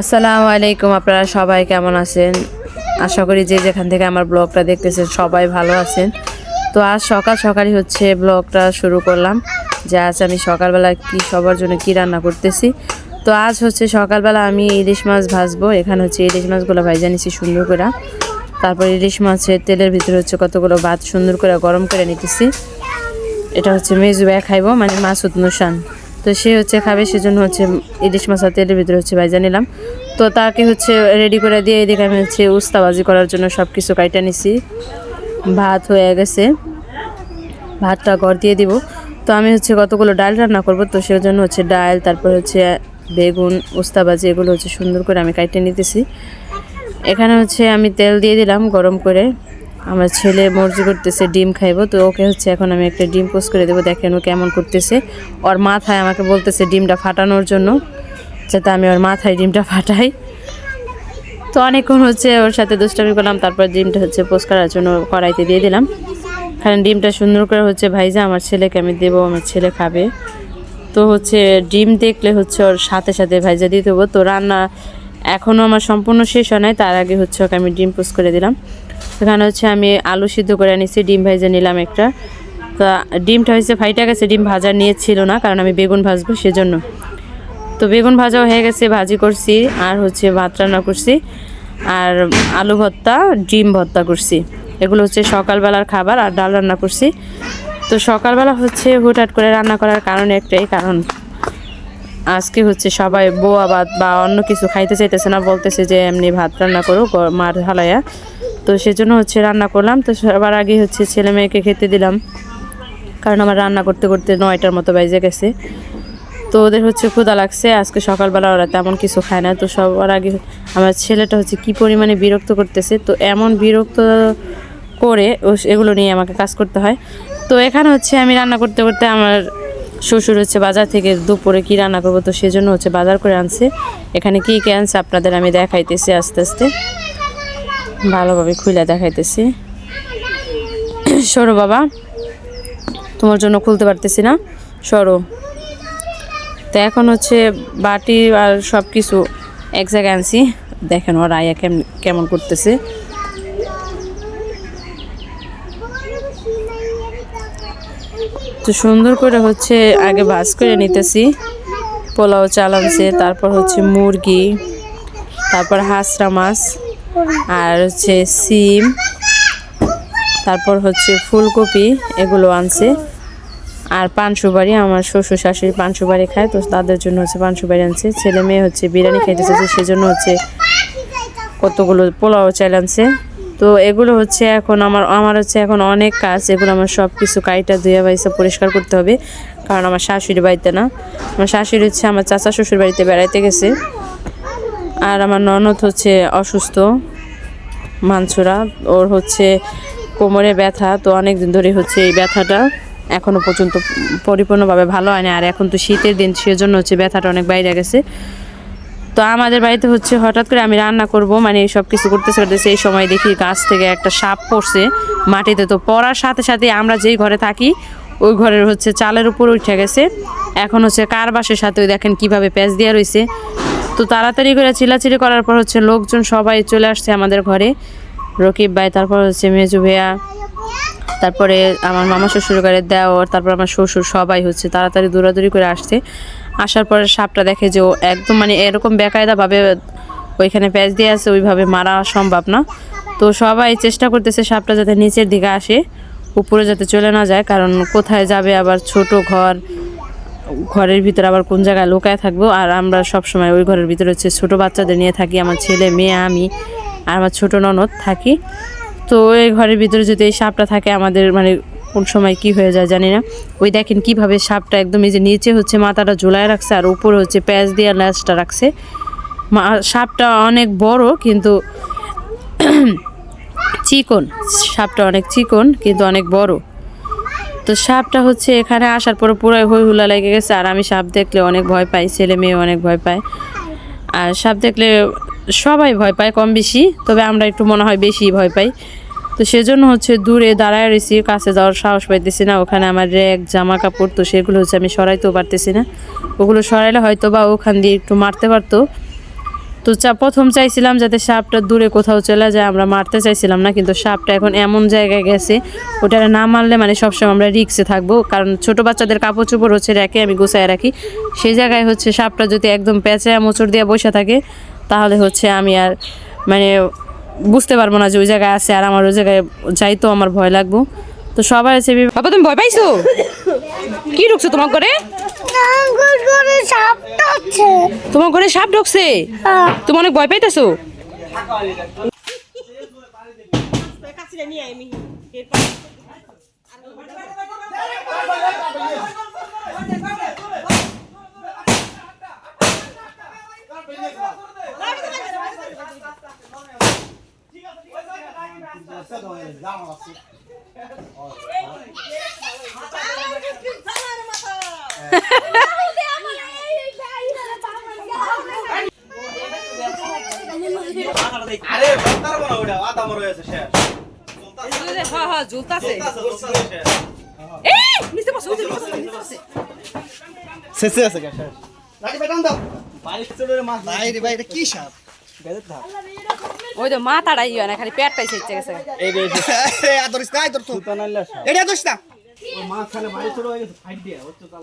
আসসালামু আলাইকুম, আপনারা সবাই কেমন আছেন? আশা করি যে যেখান থেকে আমার ব্লগটা দেখতেছেন সবাই ভালো আছেন। তো আজ সকাল সকালই হচ্ছে ব্লগটা শুরু করলাম, যে আজ আমি সকালবেলা কি সবার জন্য কি রান্না করতেছি। তো আজ হচ্ছে সকালবেলা আমি ইলিশ মাছ ভাজবো, এখানে হচ্ছে ইলিশ মাছগুলো ভাইজা নিছি সুন্দর করে। তারপর ইলিশ মাছের তেলের ভিতরে হচ্ছে কতগুলো ভাত সুন্দর করে গরম করে নিতেছি। এটা হচ্ছে মেজু ভাই খাইবো মানে মাসুদ নুসান তো সে হচ্ছে খাবে, সেজন্য হচ্ছে ইলিশ মাছ তেলের ভিতরে হচ্ছে ভাইজা নিলাম। তো তাকে হচ্ছে রেডি করে দিয়ে এদিকে আমি হচ্ছে উস্তাবাজি করার জন্য সব কিছু কাইটা নিছি। ভাত হয়ে গেছে। ভাতটা ঘর দিয়ে দিব। তো আমি হচ্ছে কতগুলো ডাল রান্না করব, তো সেজন্য হচ্ছে ডাল, তারপর হচ্ছে বেগুন, উস্তাবাজি, এগুলো হচ্ছে সুন্দর করে আমি কাইটে নিতেছি। এখানে হচ্ছে আমি তেল দিয়ে দিলাম গরম করে। আমার ছেলে মর্জি করতেছে, ডিম খাইবো। তো ওকে হচ্ছে এখন আমি একটা ডিম পোস্ট করে দেবো, দেখেন ও কেমন করতেছে। ওর মাথায় আমাকে বলতেছে ডিমটা ফাটানোর জন্য, যাতে আমি ওর মাথায় ডিমটা ফাটাই। তো অনেকক্ষণ হচ্ছে ওর সাথে দুষ্টামি করলাম, তারপর ডিমটা হচ্ছে পোস্ট করার জন্য কড়াইতে দিয়ে দিলাম। কারণ ডিমটা সুন্দর করে হচ্ছে ভাইজা, আমার ছেলেকে আমি দেবো, আমার ছেলে খাবে। তো হচ্ছে ডিম দেখলে হচ্ছে ওর সাথে সাথে ভাইজা দিয়ে দেবো। তো রান্না এখনও আমার সম্পূর্ণ শেষ হয় নাই, তার আগে হচ্ছে ওকে আমি ডিম পোস্ট করে দিলাম। এখানে হচ্ছে আমি আলু সিদ্ধ করে নিছি ডিম ভাইজা নিলাম একটা। তা ডিমটা হয়েছে ফাইটা গেছে, ডিম ভাজা নিয়েছিল না, কারণ আমি বেগুন ভাজবো সেজন্য। তো বেগুন ভাজাও হয়ে গেছে, ভাজি করছি, আর হচ্ছে ভাত রান্না করছি। আর আলু ভর্তা, ডিম ভর্তা করছি। এগুলো হচ্ছে সকালবেলার খাবার আর ডাল রান্না করছি। তো সকালবেলা হচ্ছে হুটহাট করে রান্না করার কারণ একটাই কারণ। আজকে হচ্ছে সবাই বোয়া ভাত বা অন্য কিছু খাইতে চাইতেছে না, বলতেছে যে, এমনি ভাত রান্না করো, গ- মার হালাইয়া তো সেজন্য হচ্ছে রান্না করলাম। তো সবার আগে হচ্ছে ছেলে মেয়েকে খেতে দিলাম। কারণ আমার রান্না করতে করতে নয়টার মতো বাইজে গেছে। তো ওদের হচ্ছে ক্ষুদা লাগছে। আজকে সকালবেলা ওরা তেমন কিছু খায় না। তো সবার আগে আমার ছেলেটা হচ্ছে কি পরিমাণে বিরক্ত করতেছে। তো এমন বিরক্ত করে এগুলো নিয়ে আমাকে কাজ করতে হয়। তো এখানে হচ্ছে আমি রান্না করতে করতে আমার শ্বশুর হচ্ছে বাজার থেকে দুপুরে কি রান্না করব? তো সেজন্য হচ্ছে বাজার করে আনছে। এখানে কি কি আনছে আপনাদের আমি দেখাইতেছি আস্তে আস্তে। ভালোভাবে খুলে দেখাইতেছি। সরো বাবা, তোমার জন্য খুলতে পারতেছি না। সরো। তো এখন হচ্ছে বাটি আর সব কিছু এক জায়গায় আনছি। দেখেন ওর আয়া কেমন কেমন করতেছে। তো সুন্দর করে হচ্ছে আগে ভাজ করে নিতেছি। পোলাও চাল আনছে, তারপর হচ্ছে মুরগি, তারপর হাঁসরা মাছ। আর হচ্ছে সিম, তারপর হচ্ছে ফুলকপি, এগুলো আনছে। আর পান সুপারি আমার শ্বশুর শাশুড়ি পান সুপারি খায়, তো তাদের জন্য হচ্ছে পান সুপারি আনছে। ছেলে মেয়ে হচ্ছে বিরিয়ানি খাইতে চাইছে সেজন্য হচ্ছে কতগুলো পোলাও চাল আনছে। তো এগুলো হচ্ছে এখন আমার আমার হচ্ছে এখন অনেক কাজ, এগুলো আমার সব কিছু কাইটা ধুয়ে বাইসা পরিষ্কার করতে হবে। কারণ আমার শাশুড়ি বাড়িতে না। আমার শাশুড়ি হচ্ছে আমার চাচা শ্বশুর বাড়িতে বেড়াইতে গেছে। আর আমার ননদ হচ্ছে অসুস্থ মানছুরা ওর হচ্ছে কোমরে ব্যথা, তো অনেক দিন ধরে হচ্ছে এই ব্যথাটা এখনও পর্যন্ত পরিপূর্ণভাবে ভালো হয়নি। আর এখন তো শীতের দিন, সেজন্য হচ্ছে ব্যথাটা অনেক বাইরে গেছে। তো আমাদের বাড়িতে হচ্ছে হঠাৎ করে আমি রান্না করব মানে এই সব কিছু করতেছে করতেছে এই সময় দেখি গাছ থেকে একটা সাপ পড়ছে মাটিতে। তো পড়ার সাথে সাথে আমরা যেই ঘরে থাকি, ওই ঘরের হচ্ছে চালের উপর উঠে গেছে। এখন হচ্ছে কার বাসের সাথে দেখেন কীভাবে প্যাঁচ দেওয়া রয়েছে তো তাড়াতাড়ি করে চিলাচিলি করার পর হচ্ছে লোকজন সবাই চলে আসছে আমাদের ঘরে। রকিব ভাই, তারপর হচ্ছে মেজু ভাইয়া, তারপরে আমার মামা শ্বশুর ঘরের দেওয়ার তারপর আমার শ্বশুর সবাই হচ্ছে তাড়াতাড়ি দৌড়াদৌড়ি করে আসছে। আসার পরে সাপটা দেখে যে ও একদম মানে এরকম বেকায়দাভাবে ওইখানে প্যাচ দিয়ে আছে, ওইভাবে মারা সম্ভব না। তো সবাই চেষ্টা করতেছে সাপটা যাতে নিচের দিকে আসে, উপরে যাতে চলে না যায়, কারণ কোথায় যাবে আবার ছোট ঘর ঘরের ভিতরে আবার কোন জায়গায় লুকায় থাকব? আর আমরা সব সময় ওই ঘরের ভিতরে হচ্ছে ছোটো বাচ্চাদের নিয়ে থাকি। আমার ছেলে, মেয়ে, আমি আর আমার ছোটো ননদ থাকি। তো এই ঘরের ভিতরে যদি এই সাপটা থাকে, আমাদের মানে কোন সময় কি হয়ে যায় জানি না। ওই দেখেন কীভাবে সাপটা একদম এই যে নিচে হচ্ছে মাথাটা ঝুলায় রাখছে আর উপরে হচ্ছে প্যাঁচ দিয়ে ল্যাসটা রাখছে। সাপটা অনেক বড় কিন্তু চিকন। সাপটা অনেক চিকন কিন্তু অনেক বড়। তো সাপটা হচ্ছে এখানে আসার পরে পুরাই হই হুলা লেগে গেছে। আর আমি সাপ দেখলে অনেক ভয় পাই, ছেলে মেয়ে অনেক ভয় পায়। আর সাপ দেখলে সবাই ভয় পায় কম বেশি, তবে আমরা একটু মনে হয় বেশি ভয় পাই। তো সেজন্য হচ্ছে দূরে দাঁড়ায় রয়েছি, কাছে যাওয়ার সাহস পাইতেছি না। ওখানে আমার র্যাক জামা কাপড় তো সেগুলো হচ্ছে আমি সরাইতেও পারতেছি না। ওগুলো সরাইলে হয়তো বা ওখান দিয়ে একটু মারতে পারতো। তো চা, প্রথম চাইছিলাম যাতে সাপটা দূরে কোথাও চলে যায়, আমরা মারতে চাইছিলাম না, কিন্তু সাপটা এখন এমন জায়গায় গেছে ওটা না মারলে মানে সবসময় আমরা রিক্সে থাকব, কারণ ছোট বাচ্চাদের কাপড় চোপড় হচ্ছে রেখে আমি গুছায় রাখি। সেই জায়গায় হচ্ছে সাপটা যদি একদম পেঁচায় মোচড় দিয়ে বসে থাকে, তাহলে হচ্ছে আমি আর মানে বুঝতে পারব না যে ওই জায়গায় আছে, আর আমার ওই জায়গায় যাইতো আমার ভয় লাগবো। তো সবাই আছে বাবা তুমি ভয় পাইছো? কি ঢুকছো তোমার করে তোমার ঘরে সাপ ঢুকছে? তুমি অনেক ভয় পাইতেছো? আরে কে ওই তো মাথাটাই হয় না খালি পেটটাই সেচে গেছে। মাছ খালে বাইরে চলে গেছে ফাইট দিয়া হচ্ছে তার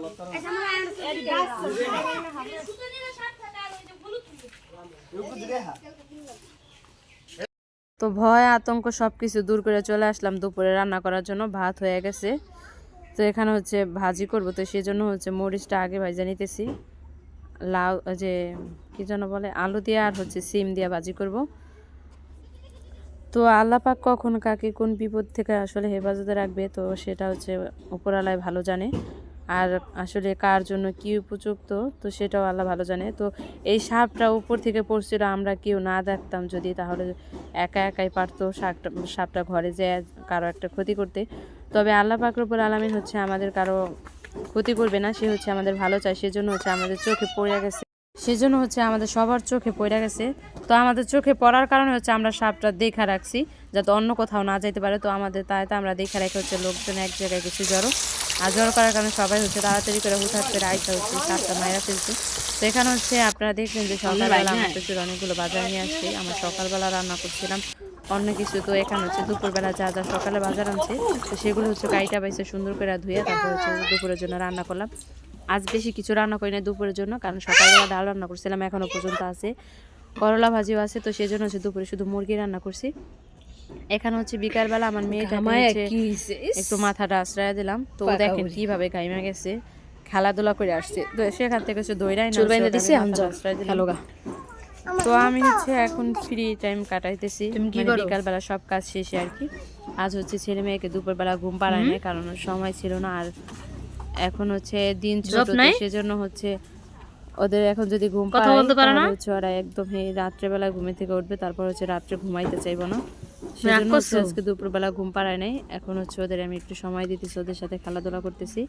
তো ভয়, আতঙ্ক সব কিছু দূর করে চলে আসলাম দুপুরে রান্না করার জন্য, ভাত হয়ে গেছে। তো এখানে হচ্ছে ভাজি করব, তো সেই জন্য হচ্ছে মরিচটা আগে ভাজা নিতেছি। লাউ যে কি যেন বলে, আলু দিয়ে আর হচ্ছে সিম দিয়ে ভাজি করব। তো আল্লাপাক কখন কাকে কোন বিপদ থেকে আসলে হেফাজতে রাখবে, তো সেটা হচ্ছে উপরালায় ভালো জানে। আর আসলে কার জন্য কি উপযুক্ত, তো সেটাও আল্লাহ ভালো জানে। তো এই সাপটা উপর থেকে পড়ছিল, আমরা কেউ না দেখতাম যদি তাহলে একা একাই পারতো সাপটা সাপটা ঘরে যে কারও একটা ক্ষতি করতে। তবে আল্লাহ পাকরবুল আলমিন হচ্ছে আমাদের কারও ক্ষতি করবে না, সে হচ্ছে আমাদের ভালো চায়, সেজন্য হচ্ছে আমাদের চোখে পড়ে গেছে। সেজন্য হচ্ছে আমাদের সবার চোখে পড়ে গেছে। তো আমাদের চোখে পড়ার কারণে হচ্ছে আমরা সাপটা দেখা রাখছি, যাতে অন্য কোথাও না যাইতে পারে। তো আমাদের তাই তো আমরা দেখা রাখি হচ্ছে লোকজন এক জায়গায় কিছু জড়ো। আর জড়ো করার কারণে সবাই হচ্ছে তাড়াতাড়ি করে হুঠাৎ করে আইসা হচ্ছে সাপটা মাইরা ফেলছে। তো এখানে হচ্ছে আপনারা দেখলেন যে সকালবেলা আমার প্রচুর অনেকগুলো বাজার নিয়ে আসছি। আমরা সকালবেলা রান্না করছিলাম অন্য কিছু। তো এখানে হচ্ছে দুপুরবেলা যা যা সকালে বাজার আনছে তো সেগুলো হচ্ছে গাড়িটা বাইসে সুন্দর করে ধুয়ে তারপর হচ্ছে দুপুরের জন্য রান্না করলাম। আজ বেশি কিছু রান্না করি না দুপুরের জন্য কারণ সকালবেলা ডাল রান্না করছিলাম এখনও পর্যন্ত আছে। করলা ভাজিও আছে তো সেজন্য হচ্ছে দুপুরে শুধু মুরগি রান্না করছি। এখানে হচ্ছে বিকালবেলা আমার মেয়েটা একটু মাথাটা আশ্রয় দিলাম। তো দেখেন কীভাবে গাইমা গেছে খেলাধুলা করে আসছে। তো সেখান থেকে হচ্ছে দৌড়াই না দিছে আশ্রয় দিলাম। তো আমি হচ্ছে এখন ফ্রি টাইম কাটাইতেছি। মানে বিকালবেলা সব কাজ শেষে আর কি। আজ হচ্ছে ছেলে মেয়েকে দুপুরবেলা ঘুম পাড়ায় না কারণ সময় ছিল না। আর এখন হচ্ছে দিন ছোট তো সেজন্য হচ্ছে ওদের এখন যদি ঘুম কথা বলতে পারে না? হচ্ছে ওরা একদম এই রাত্রেবেলা ঘুমে থেকে উঠবে তারপর হচ্ছে রাত্রে ঘুমাইতে চাইব না। আজকে দুপুরবেলা ঘুম পাড়ায় নাই। এখন হচ্ছে ওদের আমি একটু সময় দিতেছি ওদের সাথে খেলাধুলা করতেছি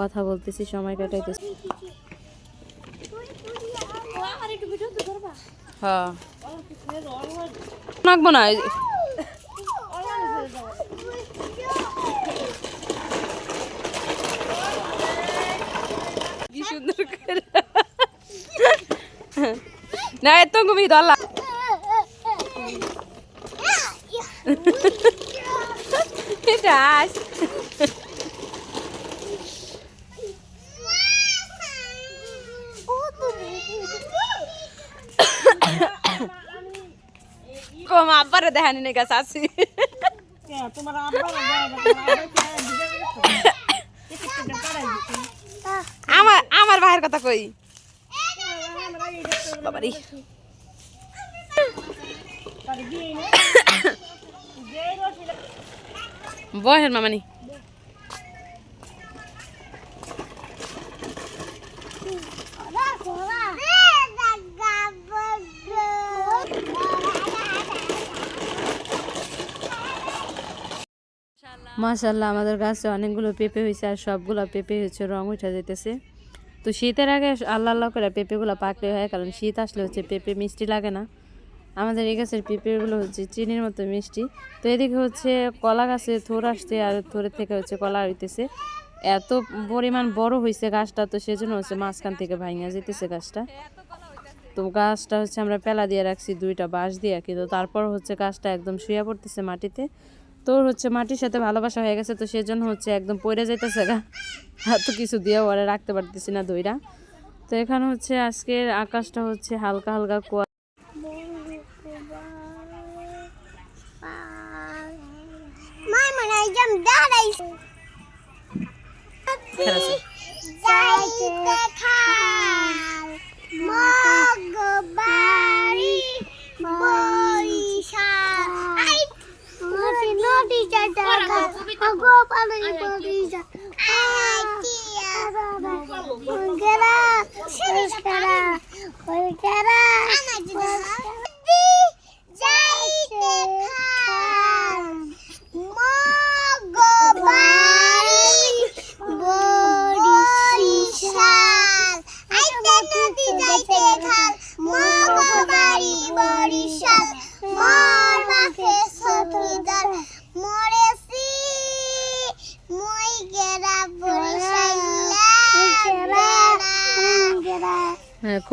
কথা বলতেছি সময় কাটাইতেছি। হ্যাঁ। নাকবো না কি সুন্দর করে না এত ঘুমি দলা আস কম আব্বারে দেখানি নে গেছে আসি আমার আমার ভাইয়ের কথা কই বাবারি বহেন মামানি। মাশাল্লাহ আমাদের গাছে অনেকগুলো পেঁপে হয়েছে আর সবগুলো পেঁপে হচ্ছে রং উঠে যেতেছে তো শীতের আগে আল্লাহ আল্লাহ করে পেঁপেগুলো পাকলে হয়, কারণ শীত আসলে হচ্ছে পেঁপে মিষ্টি লাগে না। আমাদের এই গাছের পেঁপেগুলো হচ্ছে চিনির মতো মিষ্টি। তো এদিকে হচ্ছে কলা গাছে থোর আসছে আর থোরের থেকে হচ্ছে কলা হইতেছে। এত পরিমাণ বড় হয়েছে গাছটা, তো সেজন্য হচ্ছে মাঝখান থেকে ভাঙিয়া যেতেছে গাছটা। তো গাছটা হচ্ছে আমরা পেলা দিয়ে রাখছি, দুইটা বাঁশ দিয়ে কিন্তু তারপর হচ্ছে গাছটা একদম শুয়ে পড়তেছে মাটিতে। তো হচ্ছে মাটির সাথে ভালোবাসা হয়ে গেছে, তো সেজন্য হচ্ছে একদম পড়ে যাইতেছে গা। আর তো কিছু দিয়ে ওরা রাখতে পারতেছি না দইরা। তো এখানে হচ্ছে আজকের আকাশটা হচ্ছে হালকা হালকা কুয়া মাই মানে একদম দাঁড়াই খেলাছে। যাইতে খাল মগবাড়ি বরিশাল আই নদী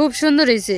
খুব সুন্দর হয়েছে।